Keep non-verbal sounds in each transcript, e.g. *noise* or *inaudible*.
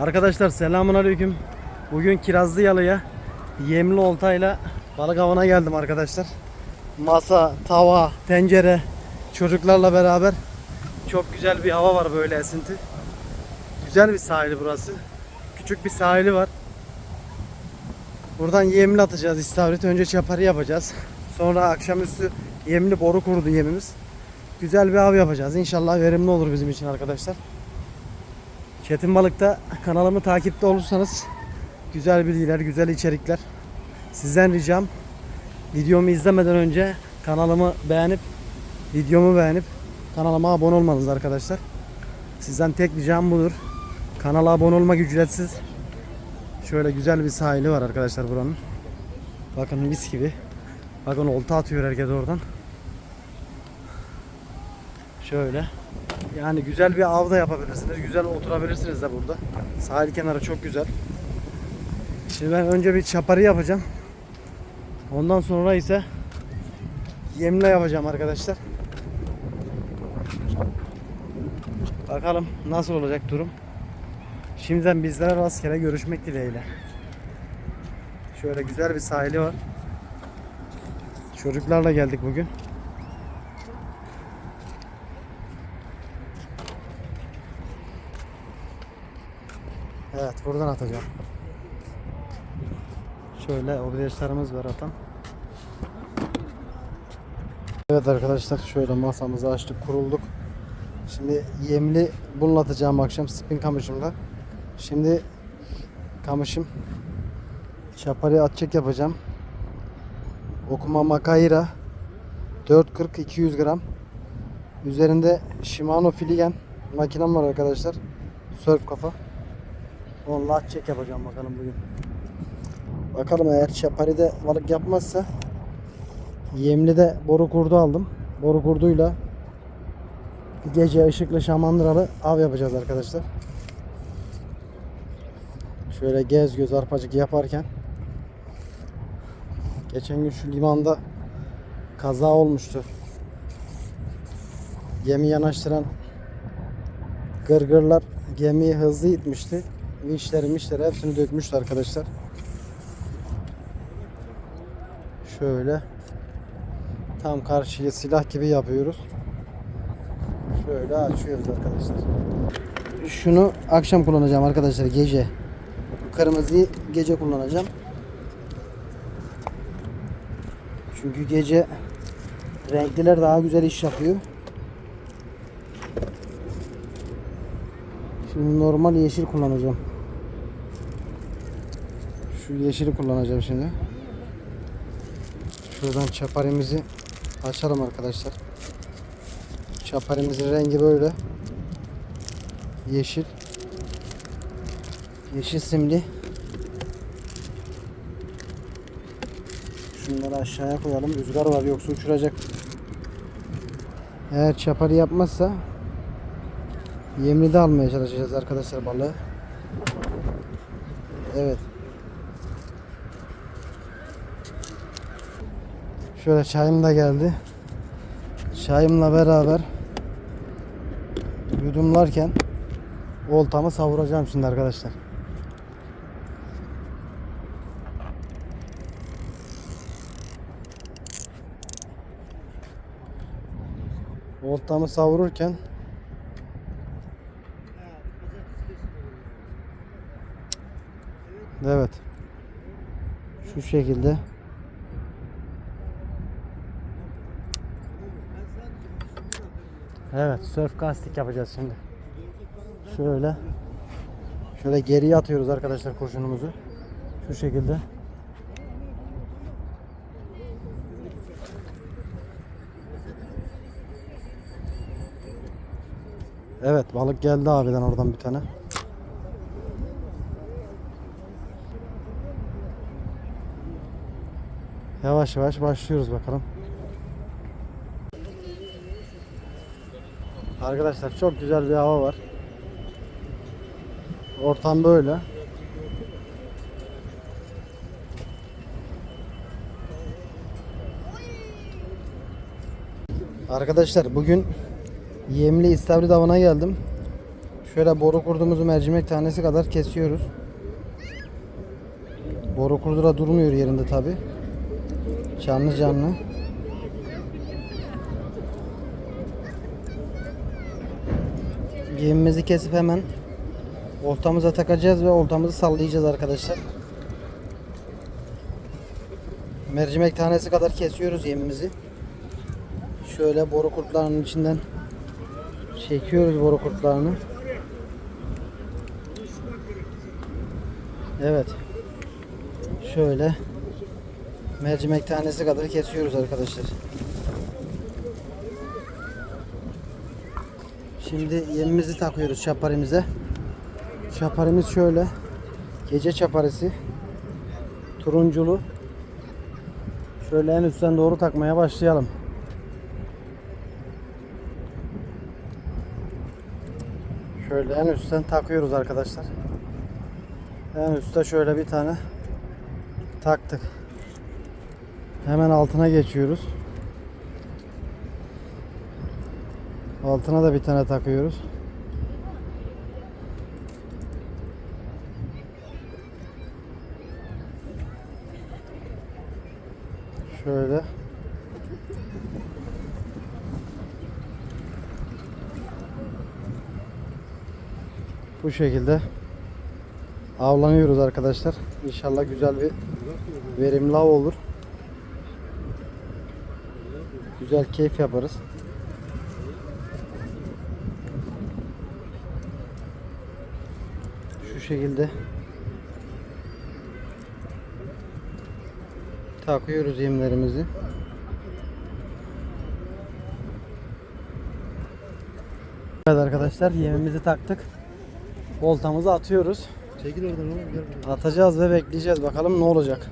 Arkadaşlar selamun aleyküm. Bugün Kirazlı Yalı'ya yemli oltayla balık avına geldim arkadaşlar. Masa, tava, tencere çocuklarla beraber çok güzel bir hava var böyle esinti. Güzel bir sahili burası. Küçük bir sahili var. Buradan yemli atacağız istavrit. Önce çaparı yapacağız. Sonra akşamüstü yemli boru kurudu yemimiz. Güzel bir av yapacağız. İnşallah verimli olur bizim için arkadaşlar. Çetin Balık'ta kanalımı takipte olursanız güzel bilgiler, güzel içerikler. Sizden ricam videomu izlemeden önce kanalımı beğenip videomu beğenip kanalıma abone olmanız arkadaşlar. Sizden tek ricam budur. Kanala abone olmak ücretsiz. Şöyle güzel bir sahili var arkadaşlar buranın. Bakın mis gibi. Bakın olta atıyor herkes oradan. Şöyle. Yani güzel bir av da yapabilirsiniz. Güzel oturabilirsiniz de burada. Sahil kenarı çok güzel. Şimdi ben önce bir çaparı yapacağım. Ondan sonra ise yemle yapacağım arkadaşlar. Bakalım nasıl olacak durum. Şimdiden bizlere rastgele görüşmek dileğiyle. Şöyle güzel bir sahili var. Çocuklarla geldik bugün. Evet buradan atacağım. Şöyle objektlerimiz var atan. Evet arkadaşlar şöyle masamızı açtık kurulduk. Şimdi yemli bununla atacağım akşam spin kamışımla. Şimdi kamışım şapari atacak yapacağım. Okuma Makaira 440 200 gram. Üzerinde Shimano Filigen makinem var arkadaşlar. Surf kafa. Onunla çek yapacağım bakalım bugün. Bakalım eğer Şapari'de balık yapmazsa Yemli'de boru kurdu aldım. Boru kurduyla gece ışıklı şamandıralı av yapacağız arkadaşlar. Şöyle gez göz arpacık yaparken geçen gün şu limanda kaza olmuştu. Gemi yanaştıran gırgırlar gemiyi hızlı itmişti. Vinçleri mişleri hepsini dökmüştü arkadaşlar. Şöyle tam karşıya silah gibi yapıyoruz. Şöyle açıyoruz arkadaşlar. Şunu akşam kullanacağım arkadaşlar gece. Kırmızıyı gece kullanacağım. Çünkü gece renkliler daha güzel iş yapıyor. Şimdi normal yeşil kullanacağım. Şu yeşili kullanacağım şimdi. Şuradan çaparimizi açalım arkadaşlar. Çaparimizin rengi böyle. Yeşil. Yeşil simli. Şunları aşağıya koyalım. Rüzgar var yoksa uçuracak. Eğer çaparı yapmazsa yemli de almaya çalışacağız arkadaşlar balığı. Evet. Şöyle çayım da geldi. Çayımla beraber yudumlarken oltamı savuracağım şimdi arkadaşlar. Oltamı savururken Evet. Şu şekilde Evet, surf casting yapacağız şimdi. Şöyle şöyle geriye atıyoruz arkadaşlar kurşunumuzu. Şu şekilde. Evet, balık geldi abiden oradan bir tane. Yavaş yavaş başlıyoruz bakalım. Arkadaşlar çok güzel bir hava var. Ortam böyle. Arkadaşlar bugün Yemli İstavrit avına geldim. Şöyle boru kurduğumuzu mercimek tanesi kadar kesiyoruz. Boru kurdu da durmuyor yerinde tabi. Canlı canlı. Yemimizi kesip hemen oltamıza takacağız ve oltamızı sallayacağız arkadaşlar. Mercimek tanesi kadar kesiyoruz yemimizi. Şöyle boru kurtlarının içinden çekiyoruz boru kurtlarını. Evet. Şöyle mercimek tanesi kadar kesiyoruz arkadaşlar. Şimdi yemimizi takıyoruz çaparimize. Çaparimiz şöyle. Gece çaparisi. Turunculu. Şöyle en üstten doğru takmaya başlayalım. Şöyle en üstten takıyoruz arkadaşlar. En üstte şöyle bir tane taktık. Hemen altına geçiyoruz. Altına da bir tane takıyoruz. Şöyle. Bu şekilde avlanıyoruz arkadaşlar. İnşallah güzel bir verimli av olur. Güzel keyif yaparız. Şekilde takıyoruz yemlerimizi. Evet arkadaşlar yemimizi taktık. Oltamızı atıyoruz. Çekil oradan oğlum gel buraya. Atacağız ve bekleyeceğiz. Bakalım ne olacak.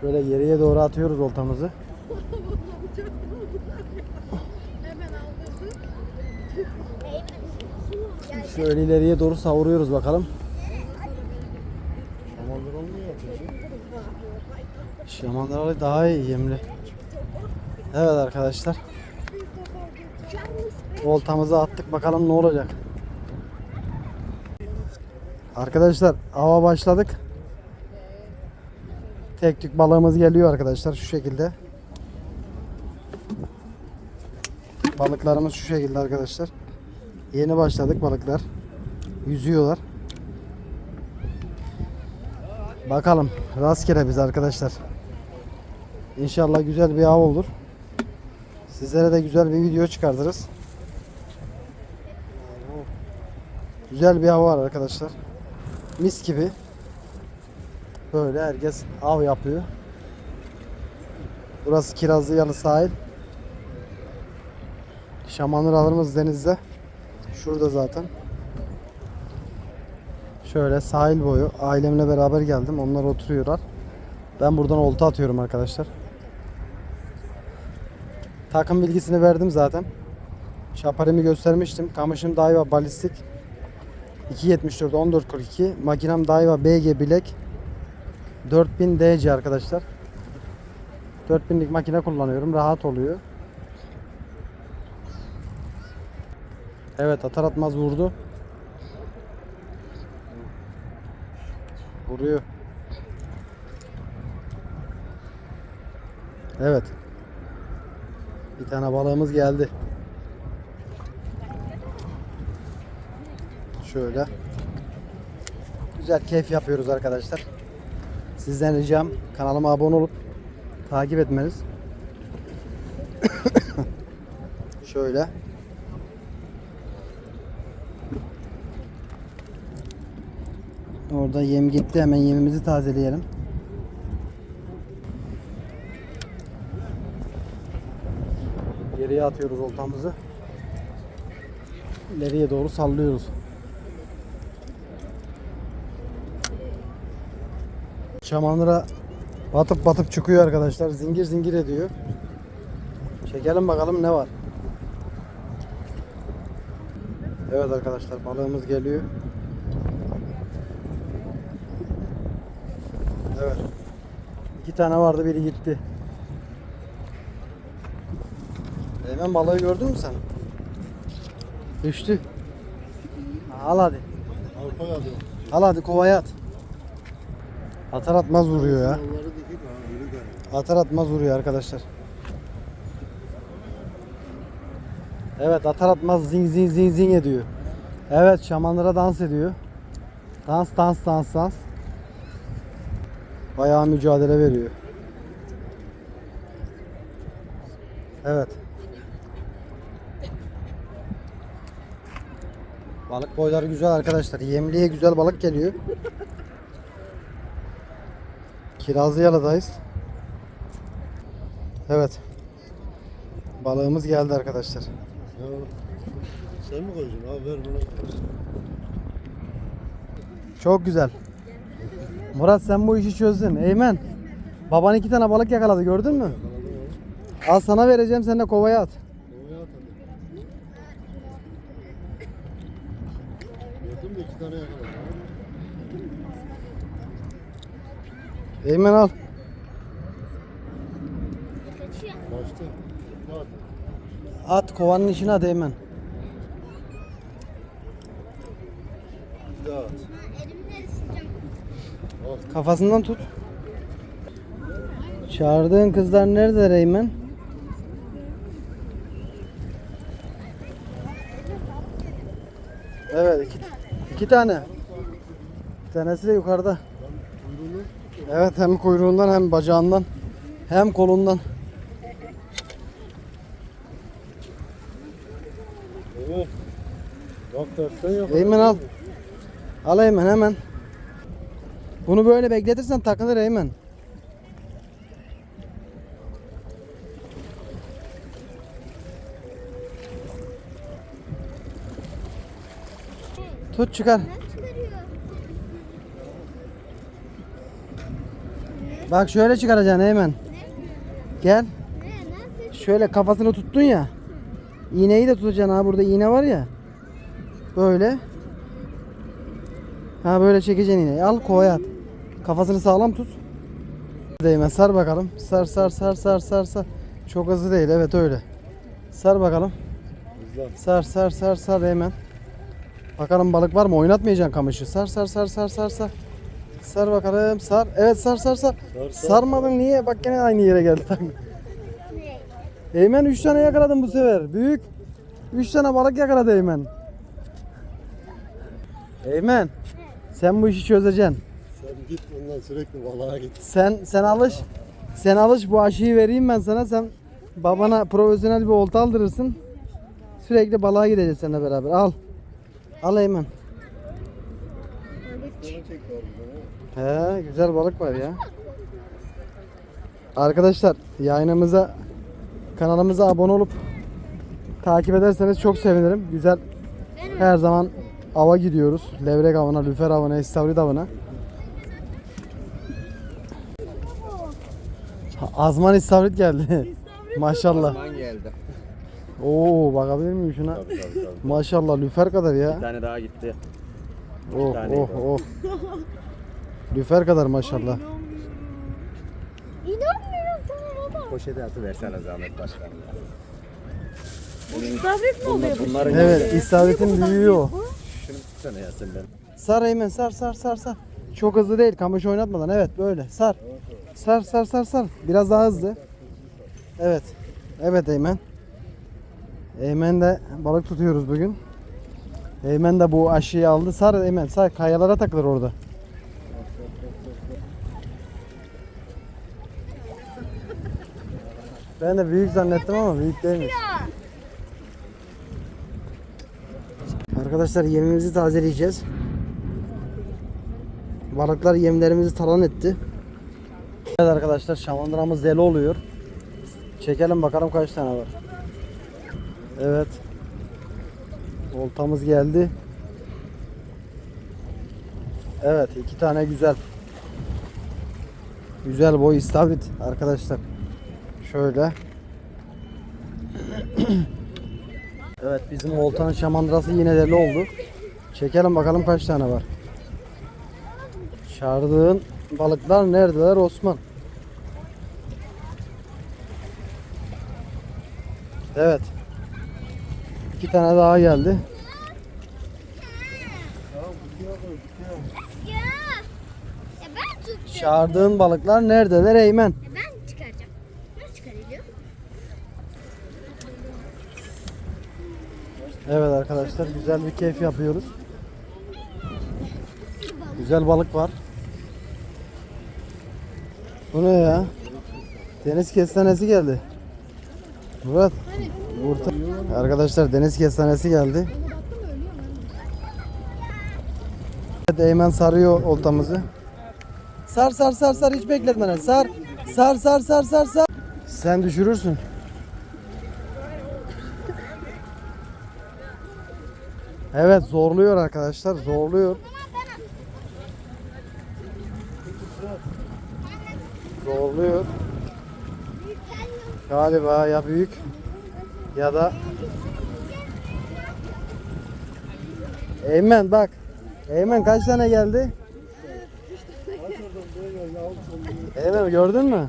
Şöyle geriye doğru atıyoruz oltamızı. Şöyle ileriye doğru savuruyoruz bakalım. Şamandır olmuyor ateşi. Şamandıralı daha iyi yemli. Evet arkadaşlar. Oltamızı attık bakalım ne olacak. Arkadaşlar ava başladık. Tek tük balığımız geliyor arkadaşlar şu şekilde. Balıklarımız şu şekilde arkadaşlar. Yeni başladık balıklar. Yüzüyorlar. Bakalım rastgele biz arkadaşlar. İnşallah güzel bir av olur. Sizlere de güzel bir video çıkartırız. Güzel bir av var arkadaşlar. Mis gibi. Böyle herkes av yapıyor. Burası Kirazlı Yalı sahil. Şamandıralarımız denizde. Şurada zaten. Şöyle sahil boyu ailemle beraber geldim. Onlar oturuyorlar. Ben buradan olta atıyorum arkadaşlar. Takım bilgisini verdim zaten. Şaparimi göstermiştim. Kamışım Daiwa balistik. 274 1442. Makinem Daiwa BG bilek. 4000 DC arkadaşlar. 4000'lik makine kullanıyorum. Rahat oluyor. Evet atar atmaz vurdu. Vuruyor. Evet. Bir tane balığımız geldi. Şöyle. Güzel keyif yapıyoruz arkadaşlar. Sizden ricam kanalıma abone olup takip etmeniz. *coughs* Şöyle. Orada yem gitti. Hemen yemimizi tazeleyelim. Geriye atıyoruz oltamızı. İleriye doğru sallıyoruz. Şamandıra batıp batıp çıkıyor arkadaşlar. Zingir zingir ediyor. Çekelim bakalım ne var. Evet arkadaşlar balığımız geliyor. Evet. İki tane vardı biri gitti. Hemen balığı gördün mü sen? Düştü. Al hadi. Arpa yazıyor. Al hadi kovaya at. Atar atmaz vuruyor ya. Atar atmaz vuruyor arkadaşlar. Evet atar atmaz zing zing zing zing ediyor. Evet şamanlara dans ediyor. Dans dans dans dans. Bayağı mücadele veriyor. Evet. Balık boyları güzel arkadaşlar. Yemliğe güzel balık geliyor. Kirazlıyalı'dayız. Evet. Balığımız geldi arkadaşlar. Ya, sen mi koyacaksın abi ver bana. Çok güzel. Murat sen bu işi çözdün. Eymen. Baban iki tane balık yakaladı gördün mü? Al sana vereceğim sen de kovaya at. Kovaya at hadi. Gördün iki tane yakaladım. Eymen al. At kovanın içine at Eymen. Bir daha at. Kafasından tut. Çağırdığın kızlar nerede Eymen? Evet iki, iki tane. Bir tanesi de yukarıda. Evet hem kuyruğundan hem bacağından hem kolundan. Evet. Bak tersten yakaladım. Eymen al. Al Eymen hemen. Bunu böyle bekletirsen takılır Eymen. Tut çıkar. Bak şöyle çıkaracaksın Eymen. Gel. Şöyle kafasını tuttun ya. İğneyi de tutacaksın ha burada iğne var ya. Böyle. Ha böyle çekeceksin iğneyi. Al kovaya at. Kafasını sağlam tut. Değme sar bakalım. Sar sar sar sar sar sar. Çok hızlı değil evet öyle. Sar bakalım. Sar sar sar sar hemen. Bakalım balık var mı? Oynatmayacaksın kamışı. Sar sar sar sar sar sar. Sar bakalım sar. Evet sar sar sar. Sar, sar. Sarmadın niye? Bak gene aynı yere geldi. Eymen 3 tane yakaladım bu sefer. Büyük. 3 tane balık yakaladı Eymen. Eymen. Sen bu işi çözeceksin. Sen git ondan sürekli balığa git. Sen sen alış. Sen alış bu aşıyı vereyim ben sana. Sen babana profesyonel bir olta aldırırsın. Sürekli balığa gideceğiz seninle beraber. Al. Al Eymen. He, güzel balık var ya. Arkadaşlar yayınımıza kanalımıza abone olup takip ederseniz çok sevinirim. Güzel her zaman ava gidiyoruz. Levrek avına, lüfer avına, istavrit avına. Azman istavrit geldi. Maşallah. Osman geldi. Oo bakabilir miyim şuna? Tabii tabii tabii. Maşallah lüfer kadar Bir ya. tane daha gitti. Oh taneydi oh o. oh. Lüfer kadar maşallah. İnanmıyorum sana baba. Poşete atı versene zahmet başkanım. İstavrit mi oluyor bu? Bunların Evet istavritin büyüğü o. Şunu tutsana ya sen ben. Sar Eymen sar sar sar sar. Çok hızlı değil kamış oynatmadan evet böyle sar. Sar sar sar sar. Biraz daha hızlı. Evet. Evet Eymen. Eymen de balık tutuyoruz bugün. Eymen de bu aşıyı aldı. Sar Eymen sar kayalara takılır orada. Ben de büyük zannettim ama büyük değilmiş. Arkadaşlar yemimizi tazeleyeceğiz. Balıklar yemlerimizi talan etti. Evet arkadaşlar şamandıramız deli oluyor. Çekelim bakalım kaç tane var. Evet. Oltamız geldi. Evet iki tane güzel. Güzel boy istavrit arkadaşlar. Şöyle. *clears throat* Evet bizim oltanın şamandırası yine deli oldu. Çekelim bakalım kaç tane var. Çağırdığın balıklar neredeler Osman? Evet. İki tane daha geldi. Çağırdığın balıklar neredeler Eymen? Ben çıkaracağım. Nasıl çıkarılıyor? Evet arkadaşlar güzel bir keyif yapıyoruz. Güzel balık var. Bu ne ya? Deniz kestanesi geldi. Murat. Orta. Arkadaşlar deniz kestanesi geldi. Evet Eymen sarıyor oltamızı. Sar sar sar sar hiç bekletmeden sar. Sar sar sar sar sar. Sen düşürürsün. Evet zorluyor arkadaşlar zorluyor. Zorluyor. Galiba ya büyük ya da Eymen bak. Eymen kaç tane geldi? Eymen gördün mü?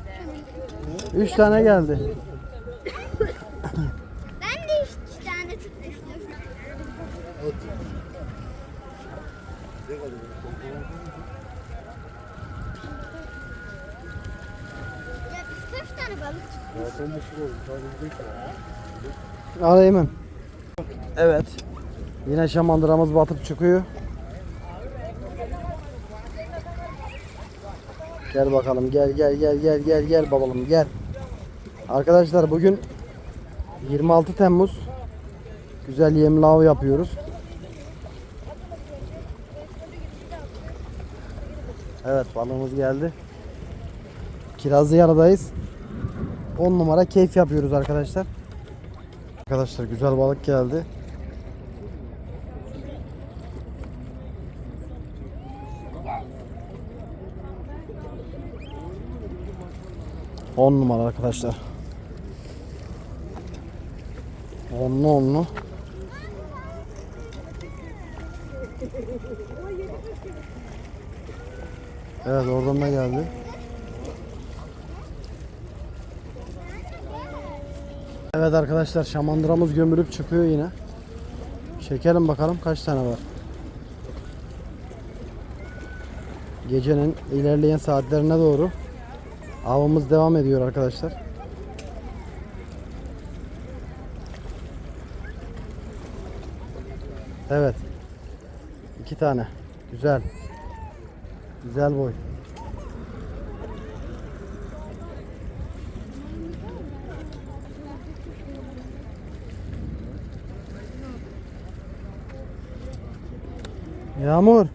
Üç tane geldi. Ben de iki tane tutmuştum. Ya biz kaç tane balık tuttuk? Zaten bu şu oldu. Sadece bir Al Eymen. Evet. Yine şamandıramız batıp çıkıyor. Gel bakalım gel gel gel gel gel gel babalım gel. Arkadaşlar bugün 26 Temmuz. Güzel yemli av yapıyoruz. Evet balığımız geldi. Kirazlı yaradayız. 10 numara keyif yapıyoruz arkadaşlar. Arkadaşlar güzel balık geldi. On numara arkadaşlar. Onlu onlu. Evet oradan da geldi. Evet arkadaşlar şamandıramız gömülüp çıkıyor yine. Çekelim bakalım kaç tane var. Gecenin ilerleyen saatlerine doğru avımız devam ediyor arkadaşlar. Evet. iki tane. Güzel. Güzel boy. Yağmur.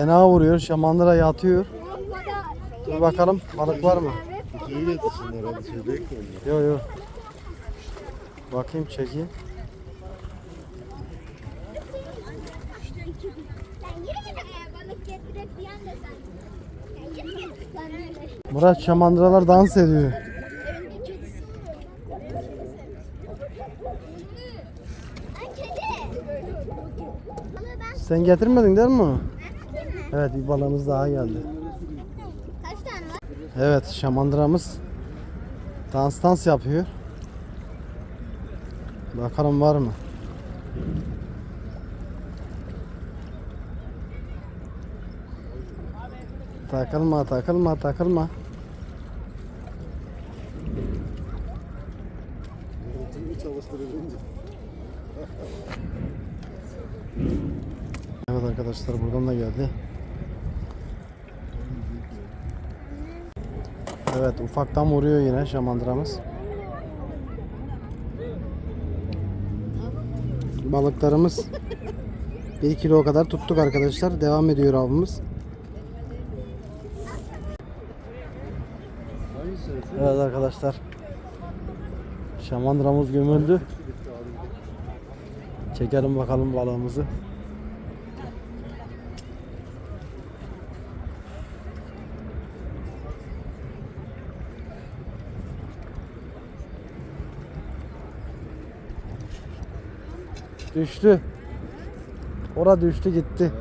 Fena vuruyor. Şamandıra yatıyor. Dur bakalım balık var mı? İyi getirsinler hadi şey onlar? Yok yok. Bakayım çekeyim. Murat şamandıralar dans ediyor. Evinde kedisi var. Ay kedi. Balığı ben Sen getirmedin değil mi? Evet bir balığımız daha geldi. Kaç tane var? Evet şamandıramız dans dans yapıyor. Bakalım var mı? Takılma takılma takılma. Arkadaşlar buradan da geldi. Evet ufaktan vuruyor yine şamandıramız. Balıklarımız 1 kilo kadar tuttuk arkadaşlar. Devam ediyor avımız. Evet arkadaşlar. Şamandıramız gömüldü. Çekelim bakalım balığımızı. Düştü. Ora düştü gitti.